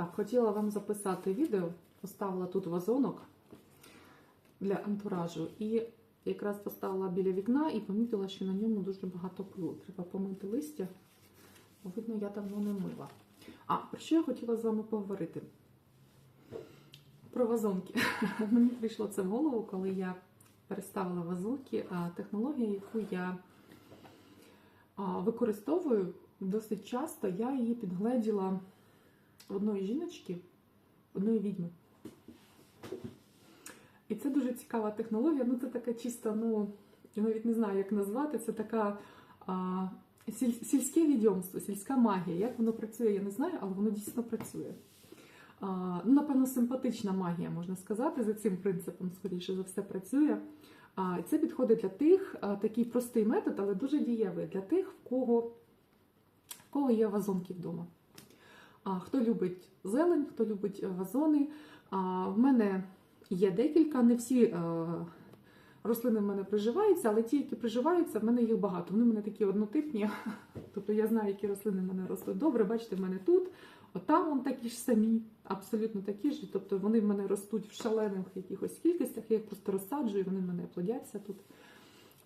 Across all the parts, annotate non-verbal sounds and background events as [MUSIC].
Так, хотіла вам записати відео, поставила тут вазонок для антуражу і якраз поставила біля вікна і помітила, що на ньому дуже багато пилу. Треба помити листя, видно, я давно не мила. А, про що я хотіла з вами поговорити? Про вазонки. [LAUGHS] Мені прийшло це в голову, коли я переставила вазонки. Технологія, яку я використовую досить часто, я її підгледіла одної жіночки, одної відьми. І це дуже цікава технологія. Ну, це така чисто, ну, я навіть не знаю, як назвати. Це така а, сіль, сільське відьомство, сільська магія. Як воно працює, я не знаю, але воно дійсно працює. А, ну, напевно, симпатична магія, можна сказати, за цим принципом, скоріше за все, працює. А, це підходить для тих, а, такий простий метод, але дуже дієвий для тих, в кого, в кого є вазонки вдома. Хто любить зелень, хто любить е, вазони. В мене є декілька, не всі е, рослини в мене приживаються, але ті, які приживаються, в мене їх багато. Вони в мене такі однотипні. [LAUGHS] Тобто я знаю, які рослини в мене ростуть добре. Бачите, в мене тут, отам вон такі ж самі, абсолютно такі ж. Тобто вони в мене ростуть в шалених якихось кількостях, я їх просто розсаджую, вони в мене плодяться тут.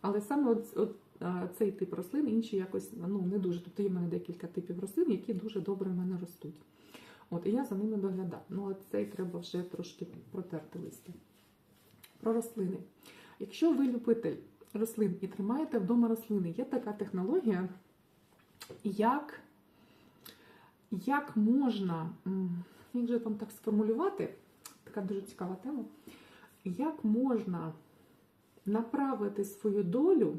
Але саме от, от цей тип рослин, інші якось ну, не дуже. Тобто є в мене декілька типів рослин, які дуже добре в мене ростуть. От, і я за ними доглядаю. Ну, от цей треба вже трошки протерти листя. Про рослини. Якщо ви любитель рослин і тримаєте вдома рослини, є така технологія, як, як можна, як же вам так сформулювати, така дуже цікава тема, як можна направити свою долю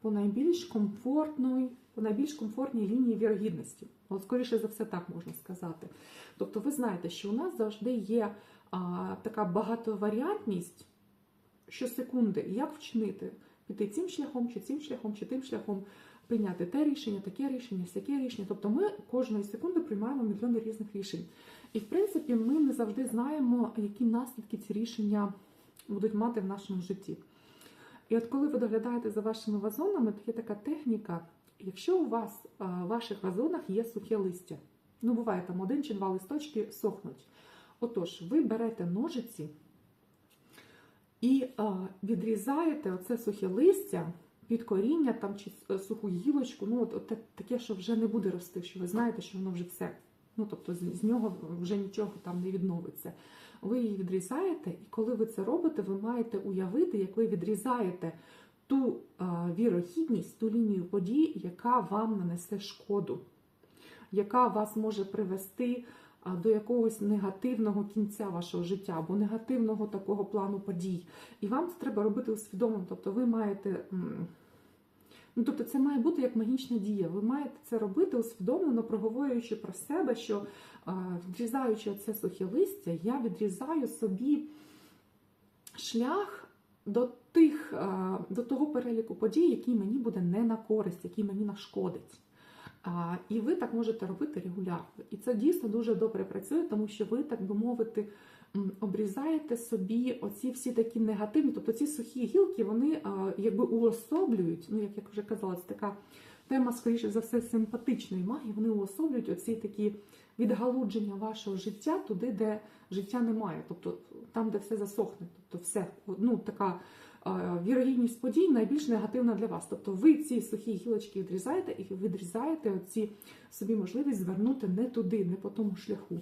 по найбільш комфортної, по найбільш комфортній лінії вірогідності. От, скоріше за все, так можна сказати. Тобто, ви знаєте, що у нас завжди є а, така багатоваріантність щосекунди, як вчинити, піти цим шляхом, чи цим шляхом, чи тим шляхом, прийняти те рішення, таке рішення, сяке рішення. Тобто ми кожної секунди приймаємо мільйони різних рішень. І в принципі, ми не завжди знаємо, які наслідки ці рішення будуть мати в нашому житті. І от коли ви доглядаєте за вашими вазонами, то є така техніка, якщо у вас в ваших вазонах є сухе листя, ну буває там один чи два листочки сохнуть. Отож, ви берете ножиці і а, відрізаєте оце сухе листя під коріння там, чи суху гілочку, ну от, от таке, що вже не буде рости, що ви знаєте, що воно вже все. Ну, тобто з, нього вже нічого там не відновиться. Ви її відрізаєте, і коли ви це робите, ви маєте уявити, як ви відрізаєте ту а, вірогідність, ту лінію подій, яка вам нанесе шкоду, яка вас може привести до якогось негативного кінця вашого життя або негативного такого плану подій. І вам це треба робити усвідомлено. Тобто ви маєте. Ну, тобто це має бути як магічна дія. Ви маєте це робити усвідомлено, проговорюючи про себе, що а, відрізаючи це сухе листя, я відрізаю собі шлях до тих, а, до того переліку подій, який мені буде не на користь, який мені нашкодить. І ви так можете робити регулярно. І це дійсно дуже добре працює, тому що ви, так би мовити, обрізаєте собі оці всі такі негативні, тобто ці сухі гілки, вони якби уособлюють, ну як я вже казала, це така тема, скоріше за все, симпатичної магії, вони уособлюють оці такі відгалудження вашого життя туди, де життя немає, тобто там, де все засохне, тобто все, ну така вірогідність подій найбільш негативна для вас. Тобто ви ці сухі гілочки відрізаєте і відрізаєте оці собі можливість звернути не туди, не по тому шляху.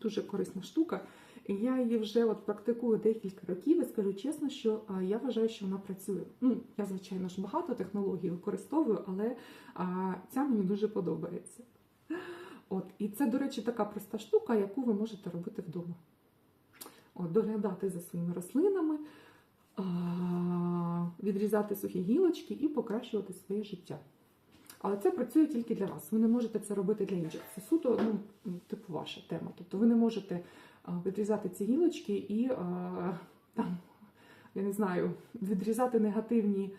Дуже корисна штука. Я її вже от практикую декілька років і скажу чесно, що я вважаю, що вона працює. Ну, я, звичайно ж, багато технологій використовую, але а, ця мені дуже подобається. От, і це, до речі, така проста штука, яку ви можете робити вдома. От, доглядати за своїми рослинами, відрізати сухі гілочки і покращувати своє життя. Але це працює тільки для вас. Ви не можете це робити для інших. Це суто, ну, типу, ваша тема. Тобто ви не можете відрізати ці гілочки і там, я не знаю, відрізати негативні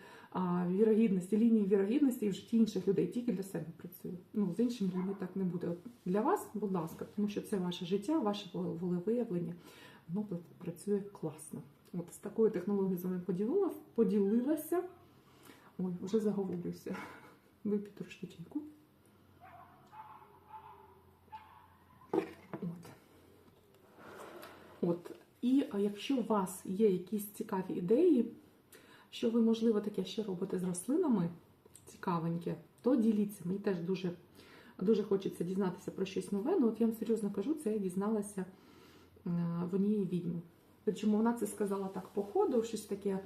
вірогідності, лінії вірогідності в житті інших людей. Тільки для себе працює. Ну, з іншими людьми так не буде. От для вас, будь ласка, тому що це ваше життя, ваше волевиявлення, воно працює класно. От з такою технологією з вами поділила, поділилася. Ой, вже заговорюся. Вип'ю трошки чайку. От. І якщо у вас є якісь цікаві ідеї, що ви, можливо, таке ще робите з рослинами цікавеньке, то діліться. Мені теж дуже, дуже хочеться дізнатися про щось нове. Ну, от я вам серйозно кажу, це я дізналася е, в однієї відьми. Причому вона це сказала так по ходу, щось таке.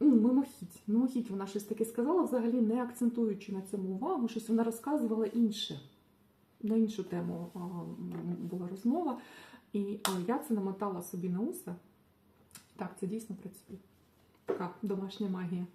Ну, мимохідь, мимохідь вона щось таке сказала, взагалі не акцентуючи на цьому увагу, щось вона розказувала інше. На іншу тему а, була розмова, і а, я це намотала собі на уса. Так, це дійсно працює. Така домашня магія.